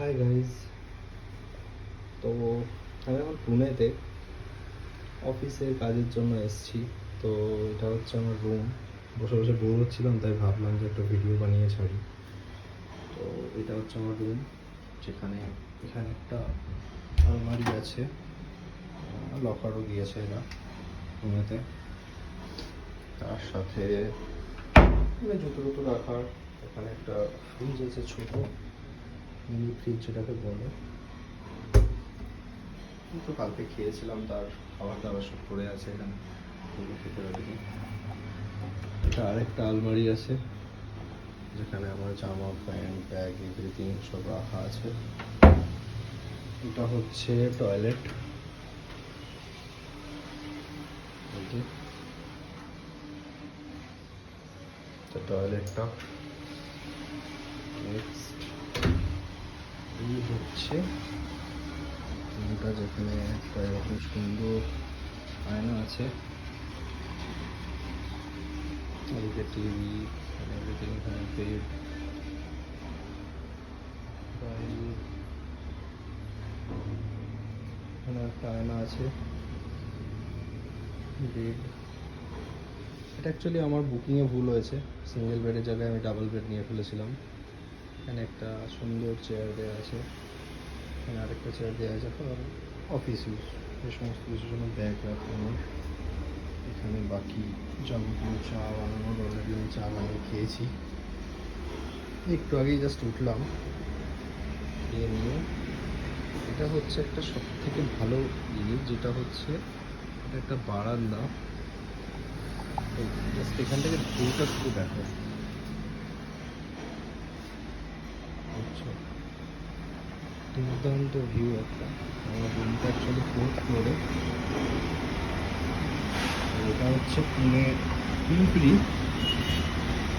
Hi guys তো আমি এখন পুনেতে অফিসের কাজের জন্য এসেছি। তো এটা হচ্ছে আমার রুম বসে বসে বোর হচ্ছিলাম, তাই ভাবলাম যে একটা ভিডিও বানিয়ে ছাড়ি। তো এটা হচ্ছে আমার রুম যেখানে এখানে একটা আলমারি আছে। লকারও দিয়েছে এরা রুমেতে তার সাথে জুতো টুতো রাখার। এখানে একটা ফ্রিজ আছে ছোট। মিনি ফ্রিজ যেটাকে বলে। তো কালকে খেয়েছিলাম তার খাবার দাবার সব পড়ে আছে এখানে। খেতে পারিনি এটা আরেকটা আলমারি আছে। যেখানে আমার জামা প্যান্ট ব্যাগ এভরিথিং সব রাখা আছে। এটা হচ্ছে টয়লেট। টয়লেটটা। নেক্সট হচ্ছে। যেখানে এরকম সুন্দর আয়না আছে। এদিকে টিভি এখানে বেড এখানে একটা আয়না আছে। বেড। এটা অ্যাকচুয়ালি আমার বুকিংয়ে ভুল হয়েছে। সিঙ্গেল বেডের জায়গায় আমি ডাবল বেড নিয়ে ফেলেছিলাম। এখানে একটা সুন্দর চেয়ার দেওয়া আছে। এখানে আরেকটা চেয়ার দেওয়া আছে অফিস ইউজ এই সমস্ত কিছুর জন্য ব্যাগ রাখানো এখানে বাকি যাবতীয় চা বানানোর অলরেডি আমি চা বানিয়ে খেয়েছি। একটু আগেই জাস্ট উঠলাম। খেয়ে নিয়ে, এটা হচ্ছে একটা সব থেকে ভালো জিনিস, যেটা হচ্ছে এটা একটা বারান্দা। জাস্ট এখান থেকে ভিউটা শুধু দেখো। বুঝছ? দুর্দান্ত ভিউ একটা। আমার রুমটা অ্যাকচুয়ালি ফোর্থ ফ্লোরে এটা হচ্ছে পুনে পিম্পরি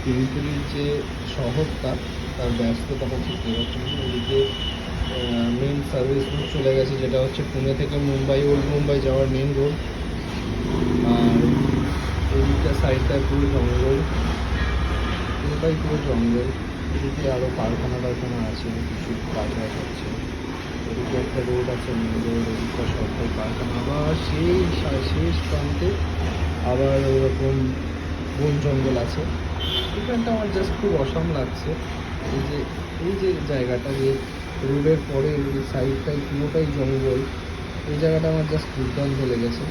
পিম্পরির যে শহরটা, তার ব্যস্ততা হচ্ছে এরকম এদিকে মেন সার্ভিস রুট চলে গেছে, যেটা হচ্ছে পুনে থেকে মুম্বাই ওল্ড মুম্বাই যাওয়ার মেন রোড আর এদিকটা সাইডটা পুরো জঙ্গল। পুরোটাই পুরো জঙ্গল। এদিকে আরও কারখানা টারখানা আছে, কিছু কাজ বাজ হচ্ছে। এদিকে একটা রোড আছে মেন রোড, এদিকটা সরকারি কারখানা। আবার সেই শেষ প্রান্তে আবার ওরকম বন জঙ্গল আছে। এখানটা আমার জাস্ট খুব অসম লাগছে। এই যে এই যে জায়গাটা যে রোডের পরে সাইডটাই পুরোটাই জঙ্গল, এই জায়গাটা আমার জাস্ট দুর্দান্ত লেগেছে।